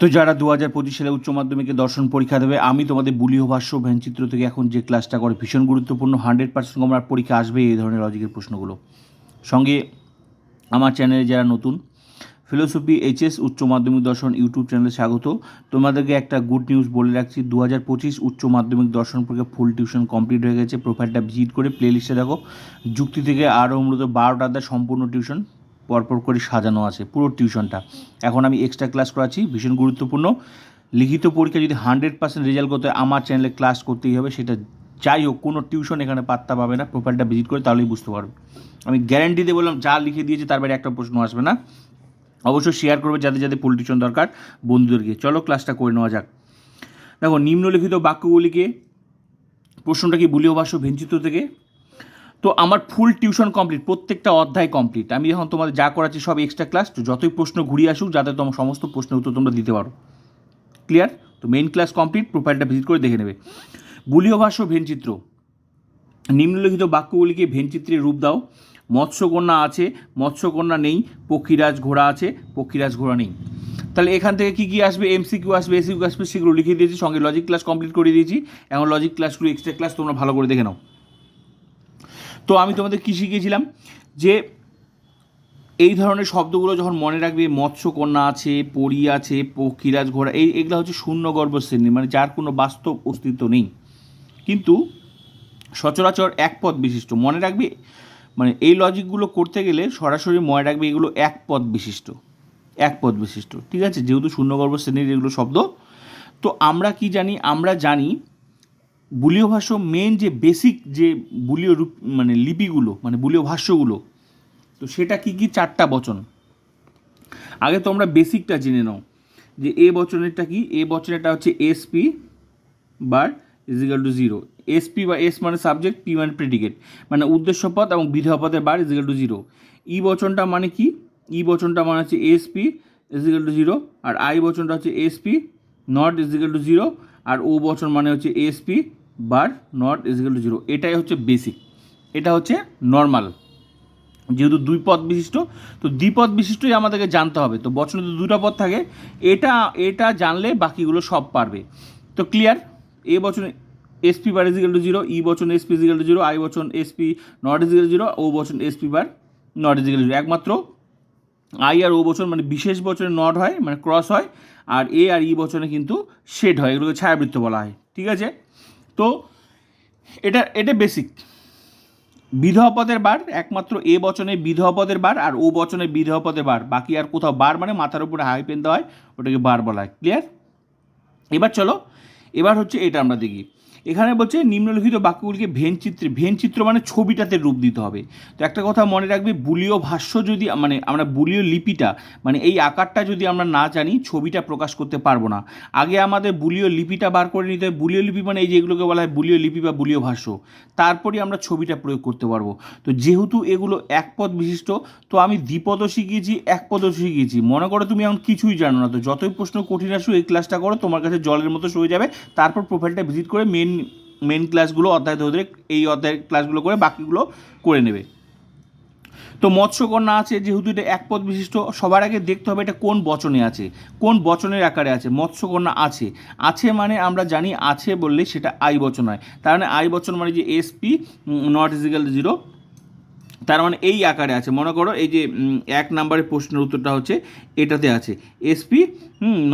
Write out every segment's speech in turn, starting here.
তো যারা দু হাজার পঁচিশ সালে উচ্চ মাধ্যমিকে দর্শন পরীক্ষা দেবে, আমি তোমাদের বুলিও ভাষ্য ভ্যানচিত্র থেকে এখন যে ক্লাসটা করে ভীষণ গুরুত্বপূর্ণ হান্ড্রেড পার্সেন্ট আমার পরীক্ষা আসবে এই ধরনের লজিকের প্রশ্নগুলো। সঙ্গে আমার চ্যানেলে যারা নতুন ফিলোসফি এইচএস উচ্চ মাধ্যমিক দর্শন ইউটিউব চ্যানেলে স্বাগত। তোমাদেরকে একটা গুড নিউজ বলে রাখছি, দু হাজার পঁচিশ উচ্চ মাধ্যমিক দর্শন পরীক্ষা ফুল টিউশন কমপ্লিট হয়ে গেছে প্রোফাইলটা ভিজিট করে প্লে লিস্টে দেখো। যুক্তি থেকে আরও মূলত বারোটা অধ্যায় সম্পূর্ণ টিউশন পরপর করে সাজানো আছে পুরো টিউশনটা। এখন আমি এক্সট্রা ক্লাস করাচ্ছি ভীষণ গুরুত্বপূর্ণ। লিখিত পরীক্ষা যদি হান্ড্রেড পার্সেন্ট রেজাল্ট করতে হয়, আমার চ্যানেলে ক্লাস করতেই হবে সেটা যাই হোক কোনো টিউশন এখানে পাত্তা পাবে না প্রোফাইলটা ভিজিট করে তাহলেই বুঝতে পারবে। আমি গ্যারান্টি দিয়ে বললাম যা লিখে দিয়েছি তার বাইরে একটা প্রশ্ন আসবে না। অবশ্যই শেয়ার করবে যাদের যাদের পোল টিউশন দরকার বন্ধুদেরকে চলো ক্লাসটা করে নেওয়া যাক। দেখো নিম্নলিখিত বাক্যগুলিকে প্রশ্নটা কি বুলিও ভাষ্য ভেঞ্চিত থেকে তো আমার ফুল টিউশন কমপ্লিট প্রত্যেকটা অধ্যায় কমপ্লিট আমি এখন তোমাদের যা করাচ্ছি সব এক্সট্রা ক্লাস তো যতই প্রশ্ন ঘুরিয়ে আসুক, যাতে তোমার সমস্ত প্রশ্নের উত্তর তোমরা দিতে পারো। ক্লিয়ার তো মেইন ক্লাস কমপ্লিট প্রোফাইলটা ভিজিট করে দেখে নেবে। বুলিও ভাষ্য ভেনচিত্র। নিম্নলিখিত বাক্যগুলিকে ভেনচিত্রের রূপ দাও। মৎস্যকন্যা আছে, মৎস্যকন্যা নেই, পক্ষীরাজ ঘোড়া আছে, পক্ষীরাজ ঘোড়া নেই। তাহলে এখান থেকে কী কী আসবে? এমসিকিউ আসবে এসিকিউ আসবে, সেগুলো লিখে দিয়েছি, সঙ্গে লজিক ক্লাস কমপ্লিট করে দিয়েছি। এখন লজিক ক্লাসগুলো এক্সট্রা ক্লাস তোমরা ভালো করে দেখে নাও। তো আমি তোমাদের কী শিখিয়েছিলাম? যে এই ধরনের শব্দগুলো যখন মনে রাখবে, মৎস্যকন্যা আছে, পরী আছে পক্ষীরাজ ঘোড়া, এই এগুলো হচ্ছে শূন্যগর্ভ শ্রেণি মানে যার কোনো বাস্তব অস্তিত্ব নেই। কিন্তু সচরাচর এক পদ বিশিষ্ট, মনে রাখবে মানে এই লজিকগুলো করতে গেলে সরাসরি মনে রাখবে এগুলো এক পদ বিশিষ্ট, এক পদ বিশিষ্ট, ঠিক আছে? যেহেতু শূন্যগর্ভ শ্রেণির এগুলো শব্দ। তো আমরা কি জানি? আমরা জানি বুলীয় ভাষ্য মেন যে বেসিক যে বুলীয় রূপ মানে লিপিগুলো মানে বুলীয় ভাষ্যগুলো, তো সেটা কি কি? চারটা বচন। আগে তোমরা বেসিকটা জেনে নাও, যে এ বচনেরটা কি? এ বচনেরটা হচ্ছে S P bar equal to zero S P বা এস মানে সাবজেক্ট পি মানে প্রেডিকেট মানে উদ্দেশ্য পদ এবং বিধেয় পদের bar equal to zero E বচনটা মানে কি? ই বচনটা মানে হচ্ছে S P equal to zero R I বচনটা হচ্ছে S P not equal to zero R O বচন মানে হচ্ছে S P bar not equal to zero. এটাই হচ্ছে বেসিক। এটা হচ্ছে নর্মাল। যেহেতু দুই পদ বিশিষ্ট, তো দ্বিপদ বিশিষ্টই আমাদেরকে জানতে হবে। তো বচনে তো দুটা পদ থাকে। এটা এটা জানলে বাকিগুলো সব পারবে। তো ক্লিয়ার? এ বচনে SP bar is equal to zero E বচন SP is equal to zero I বচন SP not is equal zero O বচন SP bar not is equal zero একমাত্র আই আর ও বচন মানে বিশেষ বচনে নট হয় মানে ক্রস হয়, আর এ আর ই বচনে কিন্তু শেড হয়। এগুলোকে ছায়াবৃত্ত বলা হয়। ঠিক আছে? তো এটা এটা বেসিক বিধবা পদের বার, একমাত্র এ বচনে বিধপদের বার আর ও বচনে বিধবা পদের বার। বাকি আর কোথাও বার মানে মাথার উপরে হাই পেন দেওয়া হয় ওটাকে বার বলা হয়। ক্লিয়ার এবার চলো, এবার হচ্ছে এটা আমরা দেখি। এখানে বলছে নিম্নলিখিত বাক্যগুলিকে ভেন চিত্রে, ভেন চিত্র মানে ছবিটাতে রূপ দিতে হবে। তো একটা কথা মনে রাখবে, বুলীয় ভাষ্য যদি মানে আমরা বুলীয় লিপিটা মানে এই আকারটা যদি আমরা না জানি, ছবিটা প্রকাশ করতে পারব না। আগে আমাদের বুলীয় লিপিটা বার করে নিতে হয় বুলীয় লিপি মানে এই যেগুলোকে বলা হয় বুলীয় লিপি বা বুলীয় ভাষ্য। তারপরে আমরা ছবিটা প্রয়োগ করতে পারব। তো যেহেতু এগুলো এক পদ বিশিষ্ট, তো আমি দ্বিপদও শিখিয়েছি, এক পদও শিখিয়েছি। মনে করো তুমি এখন কিছুই জানো না, তো যতই প্রশ্ন কঠিন আসুক, এই ক্লাসটা করো, তোমার কাছে জলের মতো সয়ে যাবে। তারপর প্রোফাইলটা ভিজিট করে মেন মেন ক্লাসগুলো অধ্যায় ধরে এই অধ্যায়ের ক্লাসগুলো করে বাকিগুলো করে নেবে। তো মৎস্যকন্যা আছে, যেহেতু এটা এক পদ বিশিষ্ট, সবার আগে দেখতে হবে এটা কোন বচনে আছে, কোন বচনের আকারে আছে, মৎস্যকন্যা আছে। আছে মানে আমরা জানি আছে বললে সেটা আই বচন হয়। তার মানে আই বচন মানে যে এসপি নট ইজিক্যাল জিরো তার মানে এই আকারে আছে। মনে করো এই যে এক নম্বরের প্রশ্নের উত্তরটা হচ্ছে, এটাতে আছে। SP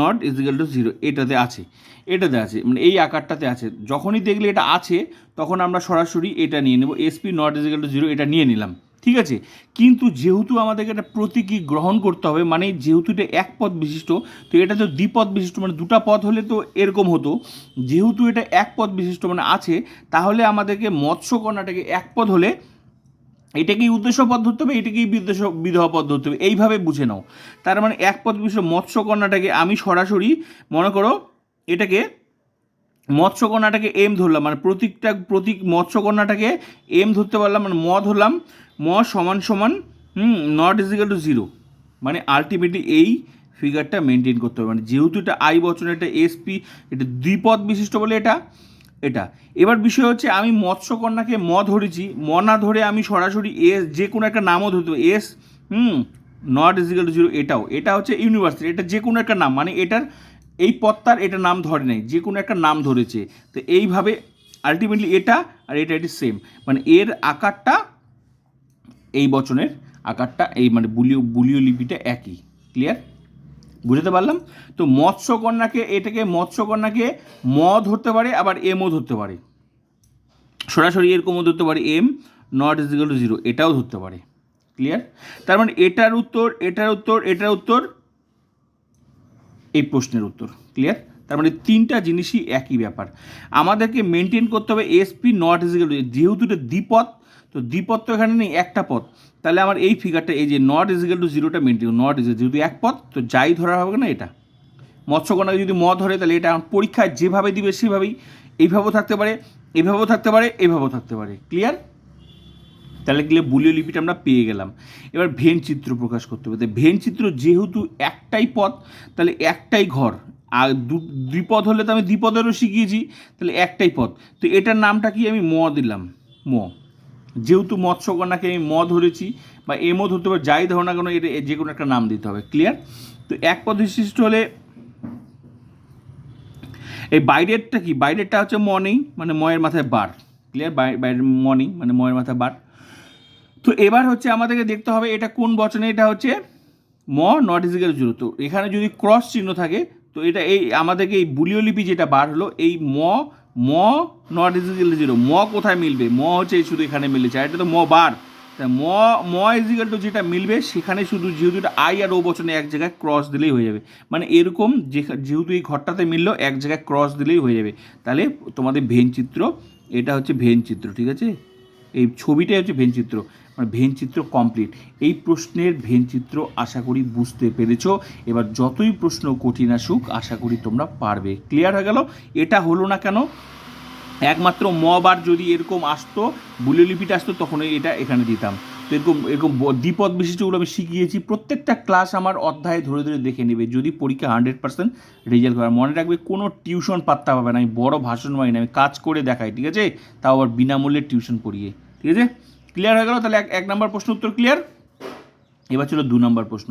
not is equal to zero এটাতে আছে। এটাতে আছে। মানে এই আকারটাতে আছে। যখনই দেখলে এটা আছে, তখন আমরা সরাসরি এটা নিয়ে নেব। SP not is equal to zero এটা নিয়ে নিলাম। ঠিক আছে? কিন্তু যেহেতু আমাদেরকে একটা প্রতীকী গ্রহণ করতে হবে মানে যেহেতু এটা এক পদ বিশিষ্ট, তো এটা তো দ্বিপদ বিশিষ্ট মানে দুটা পদ হলে তো এরকম হতো। যেহেতু এটা এক পদ বিশিষ্ট মানে আছে, তাহলে আমাদেরকে মৎস্যকন্যাটাকে এক পদ হলে এটাকেই উদ্দেশ্য পদ ধরতে হবে এটাকেই বিদ্বেষ, বিধবা পদ ধরতে হবে? এইভাবে বুঝে নাও। তার মানে এক পদ বিশিষ্ট মৎস্যকন্যাটাকে আমি সরাসরি, মনে করো এটাকে মৎস্যকন্যাটাকে এম ধরলাম মানে প্রতীকটা, প্রতীক মৎস্যকন্যাটাকে এম ধরতে পারলাম মানে ম ধরলাম, ম সমান সমান, হুম not is equal to zero মানে আলটিমেটলি এই ফিগারটা মেনটেন করতে হবে। মানে যেহেতু এটা আই বচন এটা এসপি এটা দ্বিপদ বিশিষ্ট বলে এটা এটা। এবার বিষয় হচ্ছে, আমি মৎস্যকন্যাকে ম ধরেছি ম না ধরে আমি সরাসরি এস, যে কোনো একটা নামও ধরতে S, hmm not is equal to zero এটাও। এটা হচ্ছে ইউনিভার্সিটি এটা যে কোনো একটা নাম মানে এটার, এই পত্তার এটা নাম ধরে নাই, যে কোনো একটা নাম ধরেছে। তো এইভাবে আলটিমেটলি এটা আর এটা এটি সেম মানে এর আকারটা এই বচনের আকারটা, এই মানে বুলিও বুলিও লিপিটা একই। ক্লিয়ার বুঝতে পারলাম? তো মৎস্যকন্যাকে, এটাকে মৎস্যকন্যাকে ম ধরতে পারে, আবার এমও ধরতে পারে। সরাসরি এরকমও ধরতে পারে M not is to zero এটাও ধরতে পারে। ক্লিয়ার তার মানে এটার উত্তর এটার উত্তর এটার উত্তর, এই প্রশ্নের উত্তর। ক্লিয়ার তার মানে তিনটা জিনিসই একই ব্যাপার। আমাদেরকে মেনটেন করতে হবে এসপি নট ইজিক্যাল যেহেতু এটা দ্বিপদ তো দ্বিপদ তো এখানে নেই, একটা পদ। তাহলে আমার এই ফিগারটা এই যে not is is equal to জিরোটা maintain not is যেহেতু এক পদ, তো যাই ধরা হবে না এটা। মৎস্যকন্যাকে যদি ম ধরে, তাহলে এটা পরীক্ষায় যেভাবে দিবে সেভাবেই এইভাবেও থাকতে পারে, এভাবেও থাকতে পারে, এভাবেও থাকতে পারে। ক্লিয়ার তাহলে গেলে বুলীয় লিপিটা আমরা পেয়ে গেলাম। এবার ভেন চিত্র প্রকাশ করতে হবে। ভেন চিত্র যেহেতু একটাই পথ তাহলে একটাই ঘর। আর দু- দ্বিপদ হলে তো আমি দ্বিপদেরও শিখিয়েছি, তাহলে একটাই পথ তো এটার নামটা কি আমি ম দিলাম? ম। যেহেতু মৎস্যকন্যাকে আমি ম ধরেছি বা এমও ধরতে পারে, যাই ধরো না কেন, এটা যে কোনো একটা নাম দিতে হবে ক্লিয়ার তো এক পদ বিশিষ্ট হলে এই বাইরেরটা কি? বাইরেরটা হচ্ছে মর্নিং মানে ময়ের মাথায় বার ক্লিয়ার বাইরের মর্নিং মানে ময়ের মাথায় বার। তো এবার হচ্ছে আমাদেরকে দেখতে হবে এটা কোন বচনে, এটা হচ্ছে ম নট ইজিক্যাল জিরো তো এখানে যদি ক্রস চিহ্ন থাকে, তো এটা এই, আমাদেরকে এই বুলিও লিপি যেটা বার হলো, এই ম ম নট ইজ ইজিক্যাল জিরো ম কোথায় মিলবে? ম হচ্ছে শুধু এখানে মিলেছে, আর এটা তো ম বার। তাই ম ম ইজিক্যাল টু যেটা মিলবে, সেখানে শুধু যেহেতু এটা আই আর ও বচনে এক জায়গায় ক্রস দিলেই হয়ে যাবে। মানে এরকম যেহেতু এই ঘরটাতে মিললো, এক জায়গায় ক্রস দিলেই হয়ে যাবে। তাহলে তোমাদের ভেন চিত্র এটা হচ্ছে ভেন চিত্র ঠিক আছে? এই ছবিটাই হচ্ছে ভেনচিত্র। মানে ভেনচিত্র কমপ্লিট এই প্রশ্নের ভেনচিত্র আশা করি বুঝতে পেরেছ। এবার যতই প্রশ্ন কঠিন আসুক, আশা করি তোমরা পারবে। ক্লিয়ার হয়ে গেল? এটা হলো না কেন? একমাত্র ম বার যদি এরকম আসতো বুলিলিপিটা আসতো, তখনই এটা এখানে দিতাম। তো এরকম এরকম দ্বিপদ বিশিষ্টগুলো আমি শিখিয়েছি। প্রত্যেকটা ক্লাস আমার অধ্যায়ে ধরে ধরে দেখে নেবে। যদি পরীক্ষা হান্ড্রেড পার্সেন্ট রেজাল্ট করে মনে রাখবে, কোনো টিউশন পাত্তা পাবে না। আমি বড় ভাষণ মারি না। আমি কাজ করে দেখাই, ঠিক আছে? তাও আবার বিনামূল্যে টিউশন পড়িয়ে, ঠিক আছে? ক্লিয়ার হয়ে গেল? তাহলে এক এক নম্বর প্রশ্ন উত্তর ক্লিয়ার এবার ছিল দু নম্বর প্রশ্ন।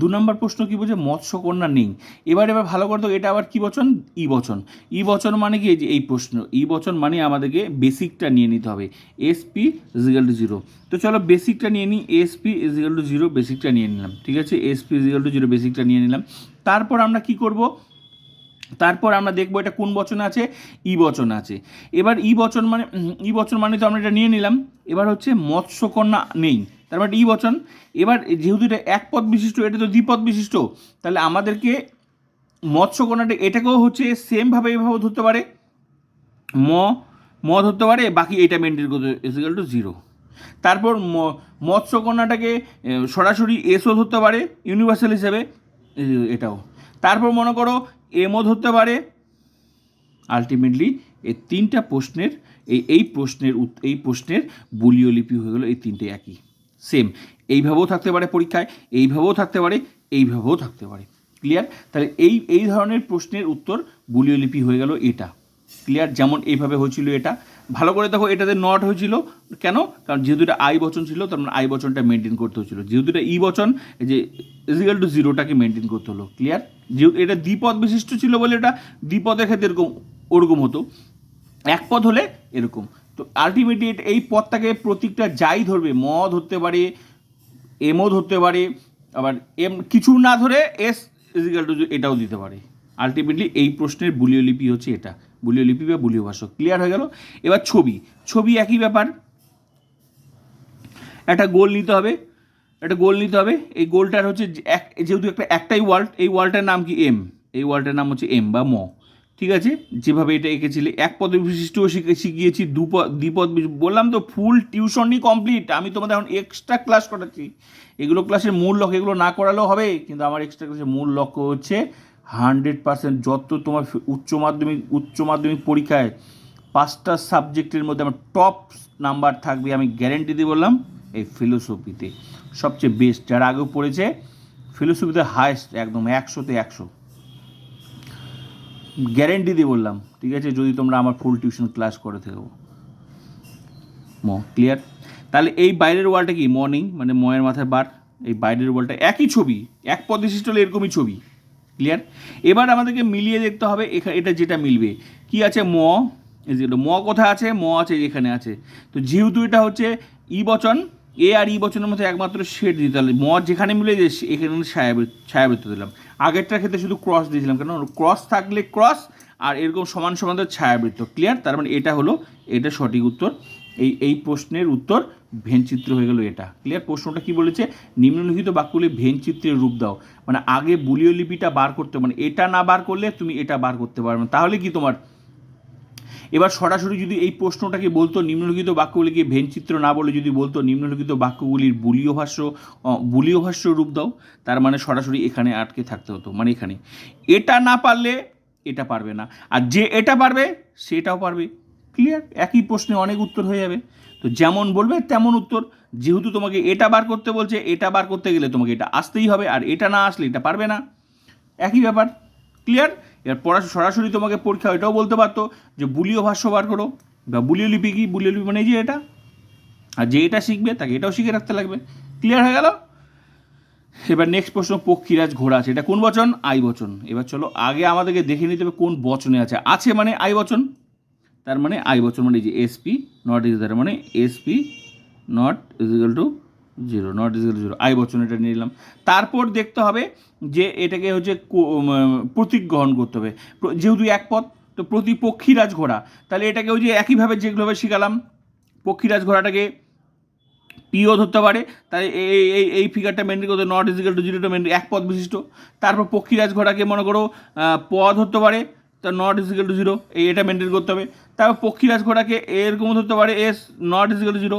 দু নম্বর প্রশ্ন কি বলছে? মৎস্যকন্যা নেই। এবার এবার ভালো করে এটা আবার কি বচন? ই বচন। ই বচন মানে কি? যে এই প্রশ্ন। ই বচন মানে আমাদেরকে বেসিকটা নিয়ে নিতে হবে। এসপি ইজিক্যাল টু জিরো তো চলো বেসিকটা নিয়ে নিই। এসপি ইজিক্যাল টু জিরো বেসিকটা নিয়ে নিলাম। ঠিক আছে? এসপি ইজিক্যাল টু জিরো বেসিকটা নিয়ে নিলাম। তারপর আমরা কি করব? তারপর আমরা দেখব এটা কোন বচন আছে? ই বচন আছে। এবার ই বচন মানে ই বচন মানে তো আমরা এটা নিয়ে নিলাম। এবার হচ্ছে মৎস্যকন্যা নেই। তার মানে ই বচন। এবার যেহেতু এটা এক পদ বিশিষ্ট, এটা তো দ্বিপদ বিশিষ্ট, তাহলে আমাদেরকে মৎস্যকন্যাটা এটাকেও হচ্ছে সেমভাবে এভাবে ধরতে পারে। ম ম ধরতে পারে, বাকি এটা মেনটেন করতে ইজিক্যাল টু জিরো তারপর মৎস্যকন্যাটাকে সরাসরি এসও ধরতে পারে ইউনিভার্সাল হিসেবে এটাও। তারপর মনে করো এমও ধরতে পারে। আলটিমেটলি এই তিনটা প্রশ্নের, এই এই প্রশ্নের এই প্রশ্নের বুলীয় লিপি হয়ে গেলো এই তিনটে একই। সেম এইভাবেও থাকতে পারে পরীক্ষায় এইভাবেও থাকতে পারে এইভাবেও থাকতে পারে। ক্লিয়ার তাহলে এই এই ধরনের প্রশ্নের উত্তর বুলীয় লিপি হয়ে গেল এটা। ক্লিয়ার যেমন এইভাবে হয়েছিল এটা। ভালো করে দেখো, এটাতে নট হয়েছিল। কেন? কারণ যেহেতু এটা আই বচন ছিল, তার মানে আই বচনটা মেনটেন করতে হচ্ছিল। যেহেতু এটা ই বচন, এই যে ইজিক্যাল টু জিরোটাকে মেনটেন করতে হলো। ক্লিয়ার যেহেতু এটা দ্বিপদ বিশিষ্ট ছিল বলে এটা দ্বিপদের ক্ষেত্রে এরকম, ওরকম হতো। এক পদ হলে এরকম। তো আলটিমেটলি এই পদটাকে প্রতীকটা যাই ধরবে ম ধরতে পারে, এমও ধরতে পারে, আবার এম কিছু না ধরে এস ইজিক্যাল টু এটাও দিতে পারে। আলটিমেটলি এই প্রশ্নের বুলীয় লিপি হচ্ছে এটা। বুলীয় লিপি বা বুলীয় ভাষ্য। ক্লিয়ার হয়ে গেল? এবার ছবি। ছবি একই ব্যাপার। একটা গোল নিতে হবে। একটা গোল নিতে হবে। এই গোলটার হচ্ছে এক, যেহেতু একটা, একটাই ওয়ার্ল্ড এই ওয়ার্ল্ডটার নাম কি এম এই ওয়ার্ল্ডটার নাম হচ্ছে এম বা ম। ঠিক আছে? যেভাবে এটা এঁকেছিলে। এক পদ বিশিষ্টও শিখে, শিখিয়েছি। দুপদ দ্বিপদ বললাম তো ফুল টিউশনই কমপ্লিট আমি তোমাদের এখন এক্সট্রা ক্লাস করাচ্ছি। এগুলো ক্লাসের মূল লক্ষ্য এগুলো না করালেও হবে। কিন্তু আমার এক্সট্রা ক্লাসের মূল লক্ষ্য হচ্ছে হান্ড্রেড পার্সেন্ট যত তোমার উচ্চ মাধ্যমিক উচ্চ মাধ্যমিক পরীক্ষায় পাঁচটা সাবজেক্টের মধ্যে আমার টপ নাম্বার থাকবে, আমি গ্যারেন্টি দিয়ে বললাম, এই ফিলোসফিতে সবচেয়ে বেস্ট যারা আগেও পড়েছে ফিলোসফিতে হায়েস্ট একদম একশোতে একশো। গ্যারেন্টি দিয়ে বললাম, ঠিক আছে? যদি তোমরা আমার ফুল টিউশন ক্লাস করে থেকো। ম ক্লিয়ার তাহলে এই বাইরের ওয়ালটা কি? মর্নিং মানে ময়ের মাথায় বার, এই বাইরের ওয়ালটা একই ছবি, এক পদ বিশিষ্ট হলে এরকমই ছবি। ক্লিয়ার এবার আমাদেরকে মিলিয়ে দেখতে হবে এটা যেটা মিলবে। কি আছে? ম। ম কোথায় আছে? ম আছে এখানে আছে। তো যেহেতু এটা হচ্ছে ই বচন, এ আর ই বচনের মধ্যে একমাত্র শেড দিতে হবে। ম যেখানে মিলে যে এখানে ছায়াবৃত্ত দিলাম। আগেরটার ক্ষেত্রে শুধু ক্রস দিয়েছিলাম। কেন? ক্রস থাকলে ক্রস আর এরকম সমান সমান ছায়াবৃত্ত ক্লিয়ার তার মানে এটা হলো, এটা সঠিক উত্তর। এই এই প্রশ্নের উত্তর ভেনচিত্র হয়ে গেল এটা। ক্লিয়ার প্রশ্নটা কি বলেছে? নিম্নলিখিত বাক্যগুলি ভেনচিত্রের রূপ দাও। মানে আগে বুলীয় লিপিটা বার করতে মানে এটা না বার করলে তুমি এটা বার করতে পারবে তাহলে কি তোমার? এবার সরাসরি যদি এই প্রশ্নটাকে বলতো, নিম্নলিখিত বাক্যগুলিকে ভেনচিত্র না বলে যদি বলতো, নিম্নলিখিত বাক্যগুলির বুলীয় ভাষ্য বুলীয় ভাষ্য রূপ দাও, তার মানে সরাসরি এখানে আটকে থাকতে হতো। মানে এখানে। এটা না পারলে এটা পারবে না। আর যে এটা পারবে, সেটাও পারবে। ক্লিয়ার একই প্রশ্নে অনেক উত্তর হয়ে যাবে। তো যেমন বলবে, তেমন উত্তর। যেহেতু তোমাকে এটা বার করতে বলছে, এটা বার করতে গেলে তোমাকে এটা আসতেই হবে, আর এটা না আসলে এটা পারবে না। একই ব্যাপার ক্লিয়ার এবার পড়া সরাসরি তোমাকে পরীক্ষা, এটাও বলতে পারতো যে বুলীয় ভাষ্য বার করো। বা বুলীয় লিপি কি? বুলীয় লিপি মানে যে এটা? আর যে এটা শিখবে, তাকে এটাও শিখে রাখতে লাগবে। ক্লিয়ার হয়ে গেল? এবার নেক্সট প্রশ্ন, পক্ষীরাজ ঘোড়া আছে। এটা কোন বচন? আই বচন। এবার চলো, আগে আমাদেরকে দেখে নিতে হবে কোন বচনে আছে। আছে মানে আই বচন? তার মানে আই বচন মানে যে এসপি নট ইজ তার মানে SP not is is equal to zero not to zero I বচন এটা নিয়ে নিলাম। তারপর দেখতে হবে যে এটাকে হচ্ছে প্রতীক গ্রহণ করতে হবে। যেহেতু এক পথ তো প্রতি পক্ষীরাজ ঘোড়া। তাহলে এটাকে ওই যে একইভাবে যেগুলোভাবে শিখালাম। পক্ষীরাজ ঘোড়াটাকে পিও ধরতে পারে। তাই এই এই এই ফিগারটা মেনটেন করতে নট ইজিক্যাল টু জিরোটা মেনটেন এক পদ বিশিষ্ট। তারপর পক্ষীরাজ ঘোড়াকে মনে করো প ধরতে পারে। তা নট ইজিক্যাল টু জিরো এই এটা মেনটেন করতে হবে। তারপর পক্ষীরাজ ঘোড়াকে এরকম ধরতে পারে S not is equal to zero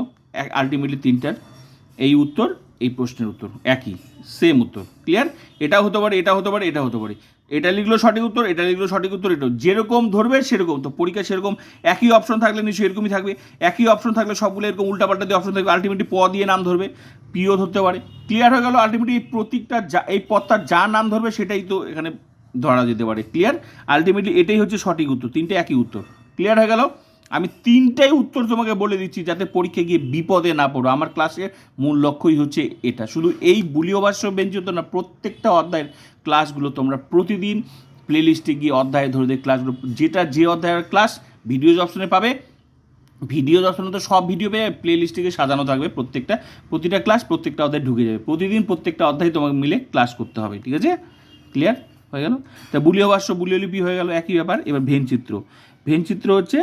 ultimately তিনটার এই উত্তর, এই প্রশ্নের উত্তর, একই সেম উত্তর ক্লিয়ার এটা হতে পারে এটা হতে পারে এটা হতে পারে। এটা লিখলো সঠিক উত্তর, এটা লিখলো সঠিক উত্তর এটা যেরকম ধরবে সেরকম, তো পরীক্ষা সেরকম, একই অপশন থাকলে নিশ্চয়ই এরকমই থাকবে, একই অপশন থাকলে সবগুলো এরকম উল্টাপাল্টা দিয়ে অপশন থাকবে আলটিমেটলি প দিয়ে নাম ধরবে পিও ধরতে পারে। ক্লিয়ার হয়ে গেল আলটিমেটলি এই প্রতীকটা যা, এই পদটার যা নাম ধরবে সেটাই তো এখানে ধরা যেতে পারে ক্লিয়ার আলটিমেটলি এটাই হচ্ছে সঠিক উত্তর, তিনটে একই উত্তর। ক্লিয়ার হয়ে গেল? আমি তিনটাই উত্তর তোমাকে বলে দিচ্ছি যাতে পরীক্ষা গিয়ে বিপদে না পড়ো। আমার ক্লাসের মূল লক্ষ্যই হচ্ছে এটা। শুধু এই বুলীয় ভাষ্য বেঞ্চিত না, প্রত্যেকটা অধ্যায়ের ক্লাসগুলো তোমরা প্রতিদিন প্লেলিস্টে গিয়ে অধ্যায় ধরে দিয়ে ক্লাসগুলো, যেটা যে অধ্যায়ের ক্লাস ভিডিওজ অপশনে পাবে। ভিডিওজ অপশনে তো সব ভিডিও পেয়ে প্লে লিস্টে সাজানো থাকবে প্রত্যেকটা, প্রতিটা ক্লাস প্রত্যেকটা অধ্যায় ঢুকে যাবে। প্রতিদিন প্রত্যেকটা অধ্যায় তোমাকে মিলে ক্লাস করতে হবে, ঠিক আছে? ক্লিয়ার হয়ে গেল। তা বুলীয় ভাষ্য, বুলীয় লিপি হয়ে গেল একই ব্যাপার। এবার ভেনচিত্র ভেনচিত্র হচ্ছে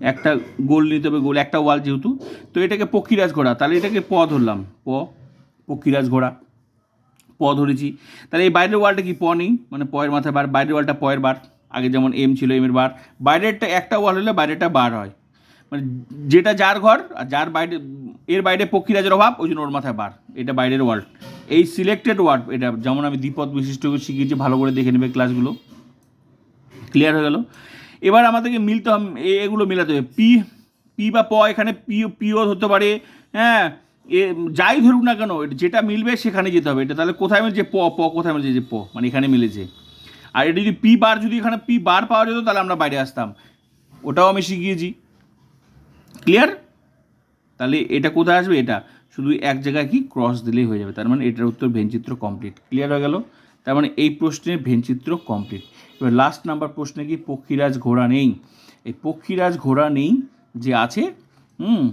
একটা গোল নিতে হবে, গোল, একটা ওয়াল যেহেতু। তো এটাকে পক্ষীরাজ ঘোড়া, তাহলে এটাকে প ধরলাম। প, পক্ষীরাজ ঘোড়া, প ধরেছি। তাহলে এই বাইরের ওয়ালটা কি, প নেই? মানে পয়ের মাথায় বার, বাইরের ওয়ালটা পয়ের বার। আগে যেমন এম ছিল, এম এর বার। বাইরেরটা একটা ওয়াল হলে বাইরেটা বার হয়। মানে যেটা যার ঘর আর যার বাইরে, এর বাইরে পক্ষীরাজের অভাব, ওই জন্য ওর মাথায় বার। এটা বাইরের ওয়ার্ড এই সিলেক্টেড ওয়ার্ড এটা যেমন আমি দ্বিপদ বিশিষ্ট শিখিয়েছি, ভালো করে দেখে নেবে ক্লাসগুলো ক্লিয়ার হয়ে গেল? এবার আমাদেরকে মিলতে হবে এগুলো মেলাতে হবে। পি পি বা প এখানে পি পিও হতে পারে হ্যাঁ এ, যাই ধরুক না কেন যেটা মিলবে সেখানে যেতে হবে। এটা তাহলে কোথায় মিলছে? প প, কোথায় মিলছে? যে প মানে এখানে মিলেছে। আর এটা যদি পি বার, যদি এখানে পি বার পাওয়া যেত, তাহলে আমরা বাইরে আসতাম। ওটাও আমি শিখিয়েছি। ক্লিয়ার তাহলে এটা কোথায় আসবে? এটা। শুধু এক জায়গায় কি? ক্রস দিলেই হয়ে যাবে। তার মানে এটার উত্তর ভেনচিত্র কমপ্লিট ক্লিয়ার হয়ে গেল? তার মানে এই প্রশ্নের ভেনচিত্র কমপ্লিট এবার লাস্ট নাম্বার প্রশ্নে কি? পক্ষীরাজ ঘোড়া নেই। এই পক্ষীরাজ ঘোড়া নেই যে আছে, হুম,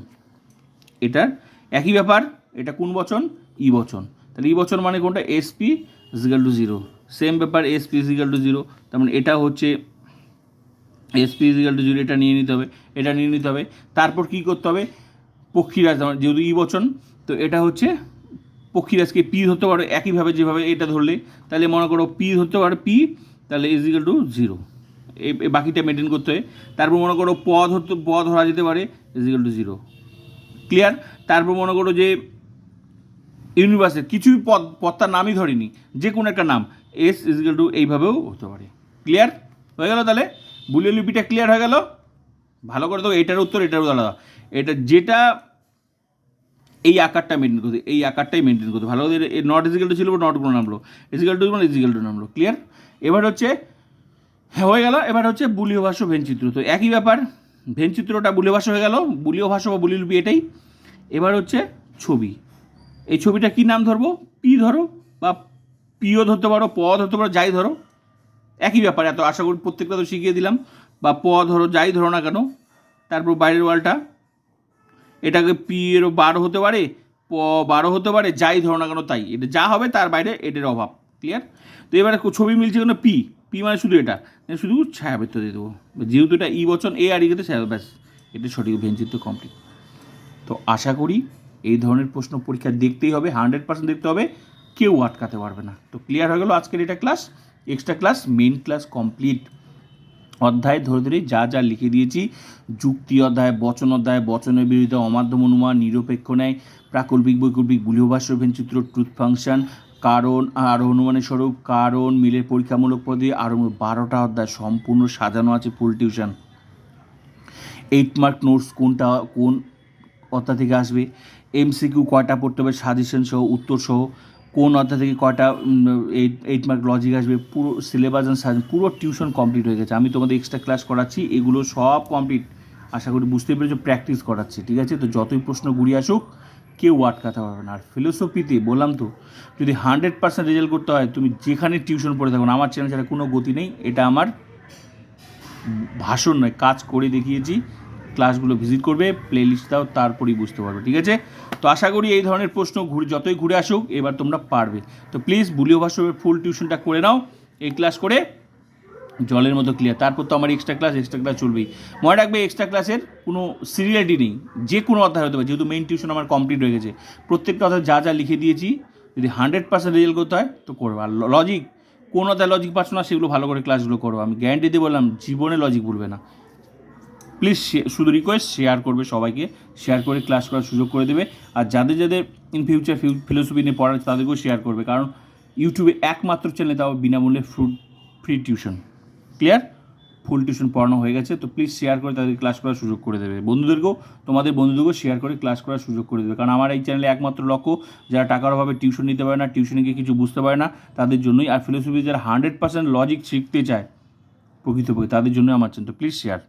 এটার একই ব্যাপার। এটা কোন বচন? ই বচন। তাহলে ই বচন মানে কোনটা? SP is equal to zero same ব্যাপার SP is equal to zero তার মানে এটা হচ্ছে এসপি ইজিক্যাল টু জিরো এটা নিয়ে নিতে হবে, এটা নিয়ে নিতে হবে। তারপর কী করতে হবে? পক্ষীরাজ, আমার যেহেতু ই বচন, তো এটা হচ্ছে পক্ষীরাজকে পি ধরতে পারো, একইভাবে যেভাবে এটা ধরলে, তাহলে মনে করো পি ধরতে পারো, পি, তাহলে ইজিক্যাল টু জিরো এই বাকিটা মেনটেন করতে হয়। তারপর মনে করো প ধরতে, প ধরা যেতে পারে ইজিক্যাল টু জিরো ক্লিয়ার তারপর মনে করো যে ইউনিভার্সের কিছুই পদ পদটার নামই ধরিনি, যে কোনো একটা নাম এস ইজিক্যাল টু এইভাবেও হতে পারে। ক্লিয়ার হয়ে গেল তাহলে? বুলিও লিপিটা ক্লিয়ার হয়ে গেল? ভালো করে তো এটার উত্তর, এটার আলাদা এটা যেটা এই আকারটা মেনটেন করতে এই আকারটাই মেনটেন করতে ভালো করে নট ইজিক্যাল টু ছিল নটগুলো নামলো। ইজিক্যাল টু মানে ইজিক্যাল টু নামলো। ক্লিয়ার এবার হচ্ছে হ্যাঁ হয়ে গেল। এবার হচ্ছে বুলীয় ভাষ্য ভেনচিত্র তো একই ব্যাপার ভেনচিত্রটা বুলীয় ভাষ্য হয়ে গেল। বুলীয় ভাষ্য বা বুলীয় লিপি এটাই। এবার হচ্ছে ছবি। এই ছবিটা কি নাম ধরবো? পি ধরো, বা পিও ধরতে পারো প ধরতে পারো, যাই ধরো। একই ব্যাপার, এত আশা করি প্রত্যেকটা তো শিখিয়ে দিলাম। বা প ধরো, যাই ধরো না কেন, তারপর বাইরের ওয়ালটা। এটাকে পি এরও বারো হতে পারে, প বারো হতে পারে, যাই ধরো না কেন তাই। এটা যা হবে তার বাইরে এটার অভাব ক্লিয়ার তো এবারে ছবি মিলছে কেন পি? পি মানে শুধু এটা শুধু ছায়াবৃত্ত দিয়ে দেবো। যেহেতু এটা ই বচন, এ আর ইতে ছায়া, ব্যাস, এটা সঠিক ভেঞ্চিত্র কমপ্লিট তো আশা করি এই ধরনের প্রশ্ন পরীক্ষা দেখতেই হবে হান্ড্রেড পার্সেন্ট দেখতে হবে, কেউ আটকাতে পারবে না। তো ক্লিয়ার হয়ে গেল আজকের এটা class extra class main class complete অধ্যায় ধরে ধরে যা যা লিখে দিয়েছি। যুক্তি অধ্যায়, বচন অধ্যায় বচনের বিরুদ্ধে অমাধ্যম অনুমান, নিরপেক্ষ ন্যায়, প্রাকল্পিক, বৈকল্পিক বুলিহভাষ্য চিত্র ট্রুথ ফাংশন কারণ, আর অনুমানের স্বরূপ, কারণ, মিলের পরীক্ষামূলক পদে আরও বারোটা অধ্যায় সম্পূর্ণ সাজানো আছে full tuition eight mark notes কোনটা, কোন অধ্যায় থেকে আসবে? এমসিকিউ কয়টা পড়তে হবে? সাজেশন সহ, উত্তর সহ। কোন অধ্যায় থেকে কয়টা এইট এইট মার্ক লজিক আসবে, পুরো সিলেবাস অ্যান্ড সাজেশন পুরো টিউশন কমপ্লিট হয়ে গেছে। আমি তোমাদের এক্সট্রা ক্লাস করাচ্ছি, এগুলো সব কমপ্লিট আশা করি বুঝতে পেরেছ প্র্যাকটিস করাচ্ছি, ঠিক আছে? তো যতই প্রশ্ন ঘুরিয়ে আসুক, কেউ আটকাতে পারবে না। আর ফিলোসফিতে বললাম তো, যদি হান্ড্রেড পার্সেন্ট রেজাল্ট করতে হয়, তুমি যেখানে টিউশন পড়ে থাকো আমার চ্যানেল ছাড়া কোনো গতি নেই। এটা আমার ভাষণ নয়, কাজ করে দেখিয়েছি। ক্লাসগুলো ভিজিট করবে প্লে লিস্টটাও তারপরেই বুঝতে পারবে, ঠিক আছে? তো আশা করি এই ধরনের প্রশ্ন ঘুরে, যতই ঘুরে আসুক, এবার তোমরা পারবে। তো প্লিজ বুলিও ভাষণের ফুল টিউশনটা করে নাও, এই ক্লাস করে। জলের মতো ক্লিয়ার তারপর তো আমার এক্সট্রা ক্লাস এক্সট্রা ক্লাস চলবেই। মনে রাখবে এক্সট্রা ক্লাসের কোনো সিরিয়ালিটি নেই। যে কোনো অধ্যায় হতে পারে, যেহেতু মেইন টিউশন আমার কমপ্লিট হয়ে গেছে। প্রত্যেকটা অধ্যায় যা যা লিখে দিয়েছি, যদি হান্ড্রেড পার্সেন্ট রেজাল্ট করতে হয়, তো করব আর লজিক কোন অধ্যায় লজিক পাচ্ছ না, সেগুলো ভালো করে ক্লাসগুলো করব আমি গ্যারান্টি দিয়ে বললাম, জীবনে লজিক ভুলবে না। প্লিজ শুধু রিকোয়েস্ট শেয়ার করবে সবাইকে শেয়ার করে ক্লাস করার সুযোগ করে দেবে। আর যাদের যাদের ইন ফিউচার ফিলোসফি নিয়ে পড়ার তাদেরকেও শেয়ার করবে। কারণ ইউটিউবে একমাত্র চ্যানেলে তাও বিনামূল্যে fruit free tuition clear full tuition পড়ানো হয়ে গেছে, তো প্লিজ শেয়ার করে তাদের ক্লাস করার সুযোগ করে দেবে। বন্ধুদেরকেও, তোমাদের বন্ধুদেরকেও শেয়ার করে ক্লাস করার সুযোগ করে দেবে। কারণ আমার এই চ্যানেলে একমাত্র লক্ষ্য, যারা টাকার অভাবে টিউশন নিতে পারে না টিউশনে গিয়ে কিছু বুঝতে পারে না, তাদের জন্যই। আর ফিলোসফি যারা হান্ড্রেড পার্সেন্ট লজিক শিখতে চায়, প্রকৃতপক্ষে তাদের জন্য আমার চ্যানেল প্লিজ শেয়ার